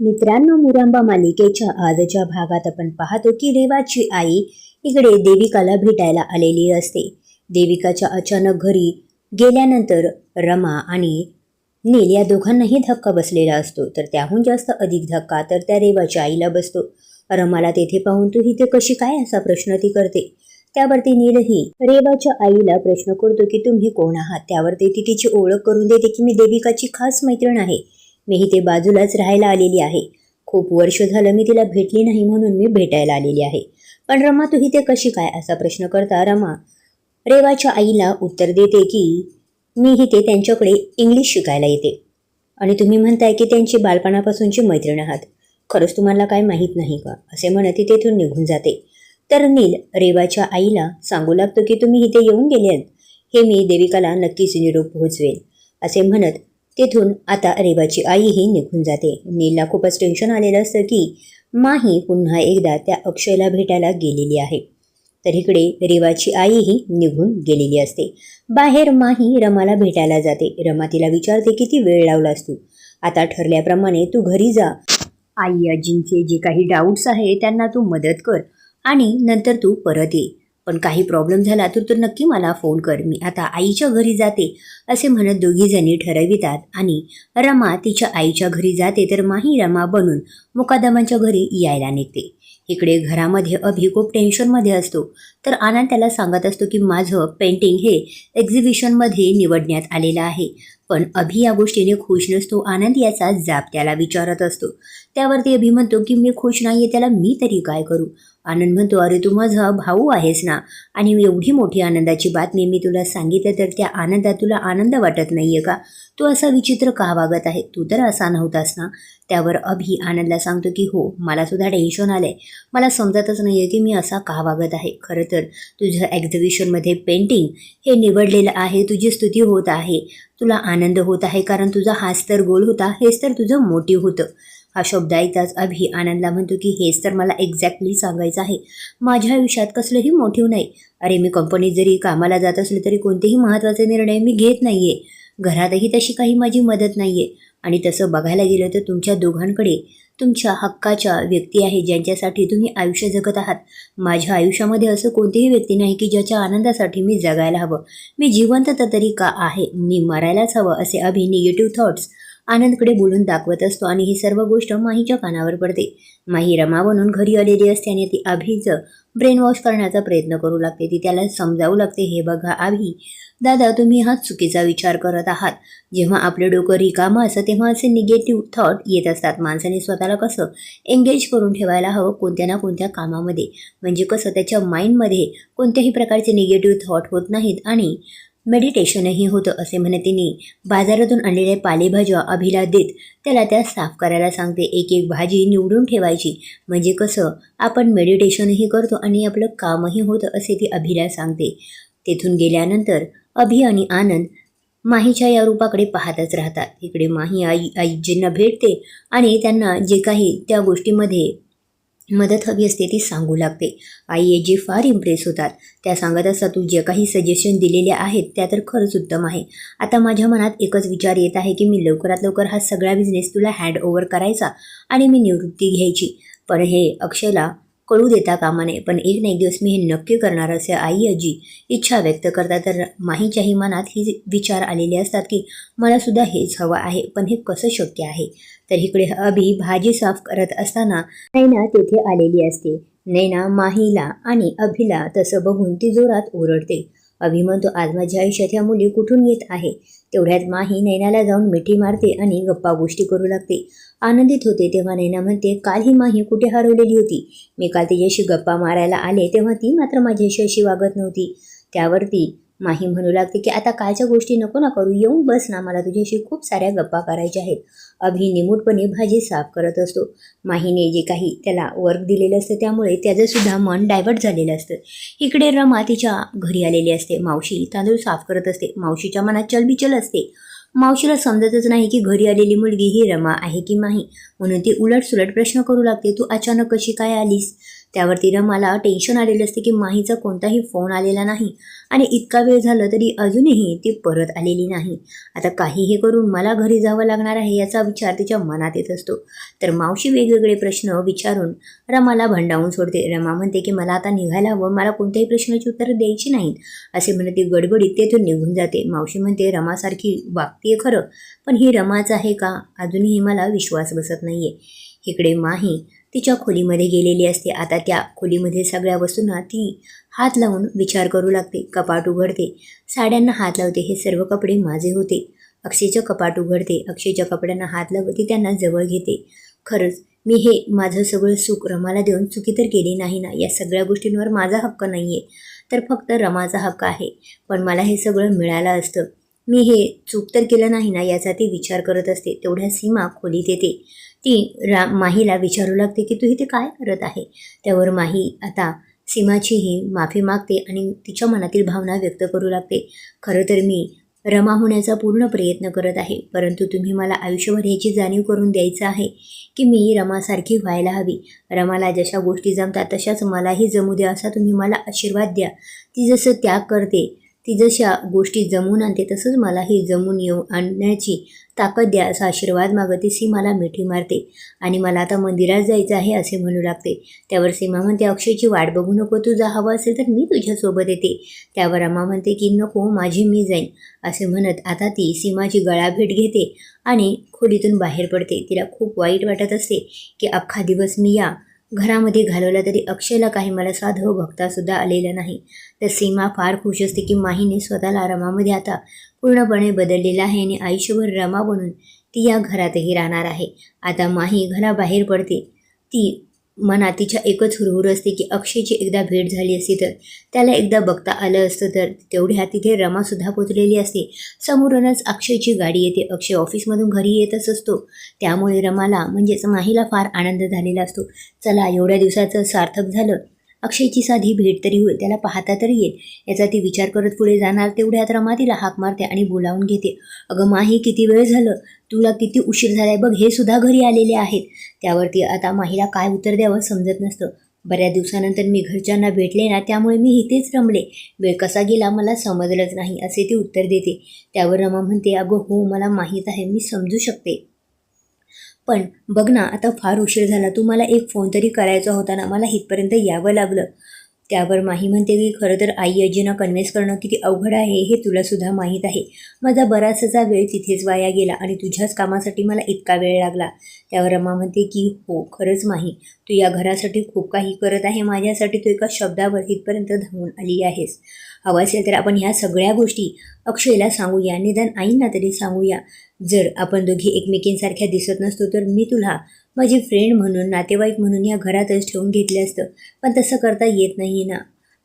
मित्रांनो मुरांबा मालिकेच्या आजच्या भागात आपण पाहतो की रेवाची आई इकडे देविकाला भेटायला आलेली असते. देविकाच्या अचानक घरी गेल्यानंतर रमा आणि नील या दोघांनाही धक्का बसलेला असतो. तर त्याहून जास्त अधिक धक्का तर त्या रेवाच्या आईला बसतो. रमाला तेथे पाहून तू इथे कशी काय असा प्रश्न ती करते? त्यावरती नीलही रेवाच्या आईला प्रश्न करतो की तुम्ही कोण आहात? त्यावरती ती तिची ओळख करून देते की मी देविकाची खास मैत्रीण आहे. मी इथे बाजूलाच राहायला आलेली आहे. खूप वर्ष झालं मी तिला भेटली नाही म्हणून मी भेटायला आलेली आहे. पण रमा तू इथे कशी काय? असा प्रश्न करता रमा रेवाच्या आईला उत्तर देते की मी इथे त्यांच्याकडे इंग्लिश शिकायला येते. आणि तुम्ही म्हणताय की त्यांची बालपणापासूनची मैत्रीण आहात. खरंच तुम्हाला काय माहीत नाही का? असे म्हणत ती तेथून निघून जाते. तर नील रेवाच्या आईला सांगू लागतो की तुम्ही इथे येऊन गेले हे मी देविकाला नक्कीच निरोप पोहोचवेल असे म्हणत तेथून आता रेवाची आईही निघून जाते. नीलला खूपच टेन्शन आलेलं असतं की माही पुन्हा एकदा त्या अक्षयला भेटायला गेलेली आहे. तर इकडे रेवाची आईही निघून गेलेली असते. बाहेर माही रमाला भेटायला जाते. रमा तिला विचारते किती वेळ लावलास तू आता ठरल्याप्रमाणे तू घरी जा. आई आजींचे जे काही डाऊट्स आहे त्यांना तू मदत कर आणि नंतर तू परत ये. पण काही प्रॉब्लेम झाला तर तू नक्की मला फोन कर. मी आता आईच्या घरी जाते असे म्हणत दोघीजणी ठरवितात आणि रमा तिच्या आईच्या घरी जाते तर माही रमा बनून मुकादमांच्या घरी यायला निघते. इकडे घरामध्ये अभि खूप टेन्शनमध्ये असतो. तर आनंद त्याला सांगत असतो की माझं पेंटिंग हे एक्झिबिशनमध्ये निवडण्यात आलेलं आहे. पण अभि या गोष्टीने खुश नसतो. आनंद याचा जाब त्याला विचारत असतो. त्यावरती अभि म्हणतो की मी खुश नाही आहे त्याला मी तरी काय करू? आनंद म्हणतो अरे तू माझा भाऊ आहेस ना? आणि एवढी मोठी आनंदाची बातमी मी तुला सांगितलं तर त्या आनंदात तुला आनंद वाटत नाही आहे का? तू असा विचित्र का वागत आहे? तू तर असा नव्हतास ना? त्यावर अभि आनंदला सांगतो की हो मला सुद्धा टेन्शन आलं आहे मला समजतच नाही आहे की मी असा का वागत आहे. खरं तर तुझं एक्झिबिशनमध्ये पेंटिंग हे निवडलेलं आहे. तुझी स्तुती होत आहे. तुला आनंद होत आहे कारण तुझा हाच तर गोल होता. हेच तर तुझं मोटिव्ह होतं. हा शब्द ऐकताच अभि आनंदला म्हणतो की हेच तर मला एक्झॅक्टली सांगायचं आहे. माझ्या आयुष्यात कसलंही मोठीव नाही. अरे मी कंपनीत जरी कामाला जात असले तरी कोणतेही महत्त्वाचे निर्णय मी घेत नाही आहे घरातही तशी काही माझी मदत नाही आहे आणि तसं बघायला गेलं तर तुमच्या दोघांकडे तुमच्या हक्काच्या व्यक्ती आहे ज्यांच्यासाठी तुम्ही आयुष्य जगत आहात. माझ्या आयुष्यामध्ये असं कोणतीही व्यक्ती नाही की ज्याच्या आनंदासाठी मी जगायला हवं. मी जिवंत तर तरी का आहे? मी मरायलाच हवं असे अभि निगेटिव्ह थॉट्स आनंदकडे बोलून दाखवत असतो आणि ही सर्व गोष्ट माहीच्या कानावर पडते. माही रमा बनून घरी आलेली असते आणि ती अभिचं ब्रेनवॉश करण्याचा प्रयत्न करू लागते. ती त्याला समजावू लागते हे बघा आभी दादा तुम्ही हा चुकीचा विचार करत आहात. जेव्हा आपलं डोकं रिकामं असं तेव्हा असे निगेटिव्ह थॉट येत असतात. माणसाने स्वतःला कसं एंगेज करून ठेवायला हवं कोणत्या ना कोणत्या कामामध्ये? म्हणजे कसं त्याच्या माइंडमध्ये कोणत्याही प्रकारचे निगेटिव्ह थॉट होत नाहीत आणि मेडिटेशनही होतं असे म्हणत तिने. बाजारातून आणलेल्या पालेभाज्या अभिला देत त्याला त्या साफ करायला सांगते. एक एक भाजी निवडून ठेवायची. म्हणजे कसं? आपण मेडिटेशनही करतो आणि आपलं कामही होतं असे ती अभिला सांगते. तेथून गेल्यानंतर अभि आणि आनंद माहीच्या या रूपाकडे पाहतच राहतात. इकडे माही आई आईजींना भेटते आणि त्यांना जे काही त्या गोष्टीमध्ये मदत हवी असते ती सांगू लागते. आई एजी फार इम्प्रेस होतात त्या सांगत असतात तू जे काही सजेशन दिलेले आहेत त्या तर खरंच उत्तम आहे. आता माझ्या मनात एकच विचार येत आहे की मी लवकरात लवकर हा सगळा बिझनेस तुला हँड ओव्हर करायचा आणि मी निवृत्ती घ्यायची. पण हे अक्षयला कळू देता कामा नये. पण एक ना एक दिवस मी हे नक्की करणार असे आई आजी इच्छा व्यक्त करतात. तर माहीच्याही मनात ही विचार आलेले असतात की मला सुद्धा हेच हवं आहे. पण हे कसं शक्य आहे? तर इकडे अभि भाजी साफ करत असताना नैना तेथे आलेली असते. नैना माहीला आणि अभिला तसं बघून ती जोरात ओरडते. अभि म्हणतो आज माझ्या आयुष्यात ह्या मुली कुठून येत आहे? तेवढ्यात माही नैनाला जाऊन मिठी मारते आणि गप्पा गोष्टी करू लागते. आनंदित होते. तेव्हा नैना म्हणते काल ही माही कुठे हरवलेली होती? मी काल तिच्याशी गप्पा मारायला आले तेव्हा ती मात्र माझ्याशी अशी वागत नव्हती. त्यावरती माही म्हणू लागते की आता कालच्या गोष्टी नको ना करू येऊन बस ना मला तुझ्याशी खूप साऱ्या गप्पा करायच्या आहेत अभि निमूटपणे भाजी साफ करत असतो. माहीने जे काही त्याला वर्क दिलेलं असतं त्यामुळे त्याचंसुद्धा मन डायव्हर्ट झालेलं असतं. इकडे रमा तिच्या घरी आलेली असते. मावशी तांदूळ साफ करत असते. मावशीच्या मनात चलबिचल असते. मावशीला समजतच नाही की घरी आलेली मुलगी ही रमा आहे की नाही. म्हणून ती उलट सुलट प्रश्न करू लागते तू अचानक कशी काय आलीस? त्यावरती रमाला टेन्शन आलेलं असते की माहीचा कोणताही फोन आलेला नाही. आणि इतका वेळ झाला तरी अजूनही ती परत आलेली नाही. आता काहीही करून मला घरी जावं लागणार आहे याचा विचार तिच्या मनात येत असतो. तर मावशी वेगवेगळे प्रश्न विचारून रमाला भंडावून सोडते. रमा म्हणते की मला आता निघायला हवं. मला कोणत्याही प्रश्नाची उत्तरं द्यायची नाहीत. असे म्हणत ती गडबडीत तेथून निघून जाते. मावशी म्हणते रमासारखी वागतीये खरं पण ही रमाच आहे का? अजूनही मला विश्वास बसत नाहीये. इकडे माही तिच्या खोलीमध्ये गेलेली असते. आता त्या खोलीमध्ये सगळ्या वस्तूंना ती हात लावून विचार करू लागते. कपाट उघडते. साड्यांना हात लावते. हे सर्व कपडे माझे होते. अक्षयचं कपाट उघडते. अक्षयच्या कपड्यांना हात लावते. त्यांना जवळ घेते. खरंच मी हे माझं सगळं सुख रमाला देऊन चुकी तर केली नाही ना? या सगळ्या गोष्टींवर माझा हक्क नाही आहे तर फक्त रमाचा हक्क आहे. पण मला हे सगळं मिळालं असतं. मी हे चूक तर केलं नाही ना याचा ती विचार करत असते. तेवढ्या सीमा खोलीत येते. ती रा माहीला विचारू लागते की तू इथे काय करत आहे? त्यावर माही आता सीमाचीही माफी मागते आणि तिच्या मनातील भावना व्यक्त करू लागते. खरं तर मी रमा होण्याचा पूर्ण प्रयत्न करत आहे परंतु तुम्ही मला आयुष्यभर ह्याची जाणीव करून द्यायचं आहे की मी रमासारखी व्हायला हवी. रमाला जशा गोष्टी जमतात तशाच मलाही जमू द्या असा तुम्ही मला आशीर्वाद द्या. ती जसं त्याग करते ती जशा गोष्टी जमून आणते तसंच मलाही जमून येऊ आणण्याची ताकद द्या असा आशीर्वाद मागते सी मला मिठी मारते आणि मला आता मंदिरात जायचं आहे असे म्हणू लागते. त्यावर सीमा म्हणते अक्षयची वाट बघू नको तुझा हवा असेल तर मी तुझ्यासोबत येते. त्यावर अम्मा म्हणते की नको माझी मी जाईन. असे म्हणत आता ती सीमाची गळाभेट घेते आणि खोलीतून बाहेर पडते. तिला खूप वाईट वाटत असते की अख्खा दिवस मी या घरामध्ये घालवला तरी अक्षयला काही मला साधव भक्तासुद्धा आलेलं नाही. तर सीमा फार खुश असते की माहीने स्वतःला रमामध्ये आता पूर्णपणे बदललेला आहे आणि आयुष्यभर रमा बनून ती या घरातही राहणार आहे. आता माही घराबाहेर पडते. ती मनात तिच्या एकच हुरहुर असते की अक्षयची एकदा भेट झाली असती तर त्याला एकदा बघता आलं असतं तर तेवढ्या तिथे रमासुद्धा पोचलेली असते. समोरूनच अक्षयची गाडी येते. अक्षय ऑफिसमधून घरी येतच असतो. त्यामुळे रमाला म्हणजेच माहीला फार आनंद झालेला असतो. चला एवढ्या दिवसाचं सार्थक झालं. अक्षयची साधी भेट तरी होईल त्याला पाहता तरी येईल याचा ती विचार करत पुढे जाणार तेवढ्यात रमा तिला हाक मारते आणि बोलावून घेते. अगं माही किती वेळ झालं? तुला किती उशीर झालाय बघ हे सुद्धा घरी आलेले आहेत. त्यावरती आता माहीला काय उत्तर द्यावं समजत नसतं. बऱ्याच दिवसानंतर मी घरच्यांना भेटले ना त्यामुळे मी इथेच रमले. वेळ कसा गेला मला समजलंच नाही असे ती उत्तर देते. त्यावर रमा म्हणते अगं हो मला माहीत आहे मी समजू शकते. पण बघ ना आता फार उशीर झाला. तू मला एक फोन तरी करायचा होता ना मला इथपर्यंत यावं लागलं. त्यावर माही म्हणते की खरं तर आई आजींना कन्व्हिन्स करणं किती अवघड आहे हे तुलासुद्धा माहीत आहे. माझा बराचसा वेळ तिथेच वाया गेला आणि तुझ्याच कामासाठी मला इतका वेळ लागला. त्यावर रमा म्हणते की हो खरंच माही. तू या घरासाठी खूप काही करत आहे. माझ्यासाठी तू एका शब्दावर इथपर्यंत धावून आली आहेस. हवं असेल तर आपण ह्या सगळ्या गोष्टी अक्षयला सांगूया निदान आईंना तरी सांगूया. जर आपण दोघी एकमेकींसारख्या दिसत नसतो तर मी तुला माझी फ्रेंड म्हणून नातेवाईक म्हणून या घरातच ठेवून घेतलं असतं. पण तसं करता येत नाही ना.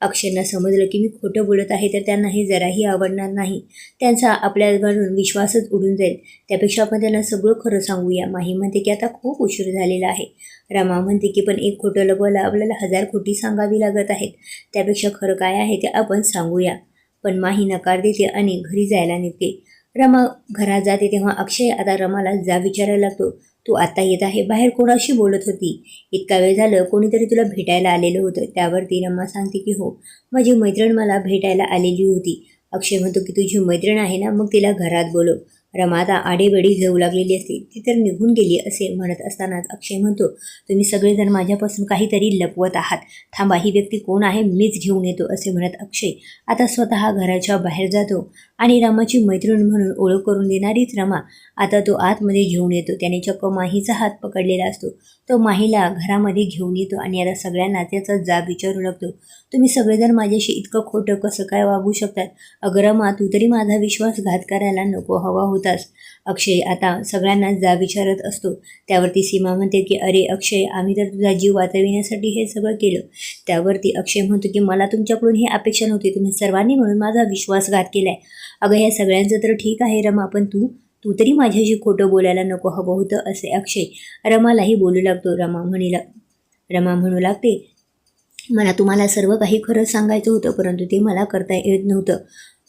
अक्षयना समजलं की मी खोटं बोलत आहे तर त्यांना हे जराही आवडणार नाही. त्यांचा आपल्यावरून विश्वासच उडून जाईल. त्यापेक्षा आपण त्यांना सगळं खरं सांगूया. माही म्हणते की आता खूप उशीर झालेला आहे. रमा म्हणते की पण एक खोटं लपवायला आपल्याला हजार खोटी सांगावी लागत आहेत. त्यापेक्षा खरं काय आहे ते आपण सांगूया. पण माही नकार देते आणि घरी जायला निघते. रमा घरात जाते तेव्हा अक्षय आता रमाला जा विचारायला लागतो. तू आता येत आहे. बाहेर कोणाशी बोलत होती? इतका वेळ झालं कोणीतरी तुला भेटायला आलेलं होतं. त्यावरती रम्मा सांगते की हो माझी मैत्रीण मला भेटायला आलेली होती. अक्षय म्हणतो की तुझी मैत्रीण आहे ना? मग तिला घरात बोलव. रमा आता आडेवेडी घेऊ लागलेली असते ती तर निघून गेली असे म्हणत असतानाच अक्षय म्हणतो तुम्ही सगळेजण माझ्यापासून काहीतरी लपवत आहात. थांबा ही व्यक्ती कोण आहे मीच घेऊन येतो असे म्हणत अक्षय. आता स्वतः घराच्या बाहेर जातो आणि रमाची मैत्रीण म्हणून ओळख करून देणारीच रमा आता तो आतमध्ये घेऊन येतो. त्याने चक्क माहीचा हात पकडलेला असतो. तो माहीला घरामध्ये घेऊन येतो आणि आता सगळ्यांना त्याचा जाब विचारू लागतो. तुम्ही सगळेजण माझ्याशी इतकं खोटं कसं काय वागू शकतात? अगं रमा तू तरी माझा विश्वासघात करायला नको. हवा होतास. अक्षय आता सगळ्यांना जा विचारत असतो. त्यावरती सीमा म्हणते की अरे अक्षय आम्ही तर तुझा जीव वाचविण्यासाठी हे सगळं केलं. त्यावरती अक्षय म्हणतो की मला तुमच्याकडून ही अपेक्षा नव्हती. तुम्ही सर्वांनी म्हणून माझा विश्वासघात केला आहे अगं ह्या सगळ्यांचं तर ठीक आहे रमा पण तू तू तरी माझ्याशी खोटं बोलायला नको हवं होतं असे अक्षय रमालाही बोलू लागतो. रमा म्हणीला रमा म्हणू लागते मला तुम्हाला सर्व काही खरंच सांगायचं होतं परंतु ते मला करता येत नव्हतं.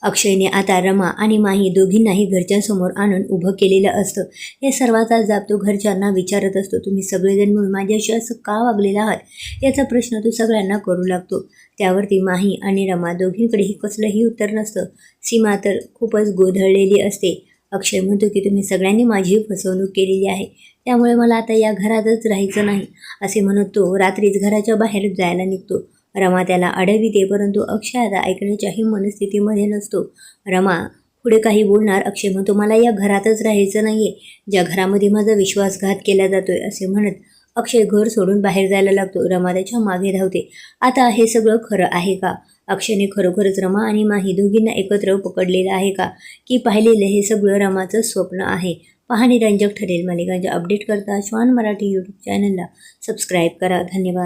अक्षयने आता रमा आणि माही दोघींनाही घरच्यांसमोर आणून उभं केलेलं असतं. हे सर्वाचा जाब तो घरच्यांना विचारत असतो तुम्ही सगळेजण मिळून माझ्याशी असं का वागलेला आहात? याचा प्रश्न तो सगळ्यांना करू लागतो. त्यावरती माही आणि रमा दोघींकडेही कसलंही उत्तर नसतं. सीमा तर खूपच गोधळलेली असते. अक्षय म्हणतो की तुम्ही सगळ्यांनी माझी फसवणूक केलेली आहे. त्यामुळे मला आता या घरातच राहायचं नाही असे म्हणत तो रात्रीच घराच्या बाहेर जायला निघतो. रमा त्याला अडविते परंतु अक्षय आता ऐकण्याच्याही मनस्थितीमध्ये नसतो. रमा पुढे काही बोलणार? अक्षय म्हणतो मला या घरातच राहायचं नाही आहे ज्या घरामध्ये माझा विश्वासघात केला जातोय असे म्हणत अक्षय घर सोडून बाहेर जायला लागतो. रमा त्याच्यामागे धावते आता हे सगळं खरं आहे का? अक्षयने खरोखरच रमा आणि माही दोघींना एकत्र पकडलेलं आहे का? की पाहिलेलं हे सगळं रमाचं स्वप्न आहे? पाहणी रंजक ठरेल. मालिकांच्या अपडेट करता श्वान मराठी यूट्यूब चॅनलला सबस्क्राईब करा. धन्यवाद.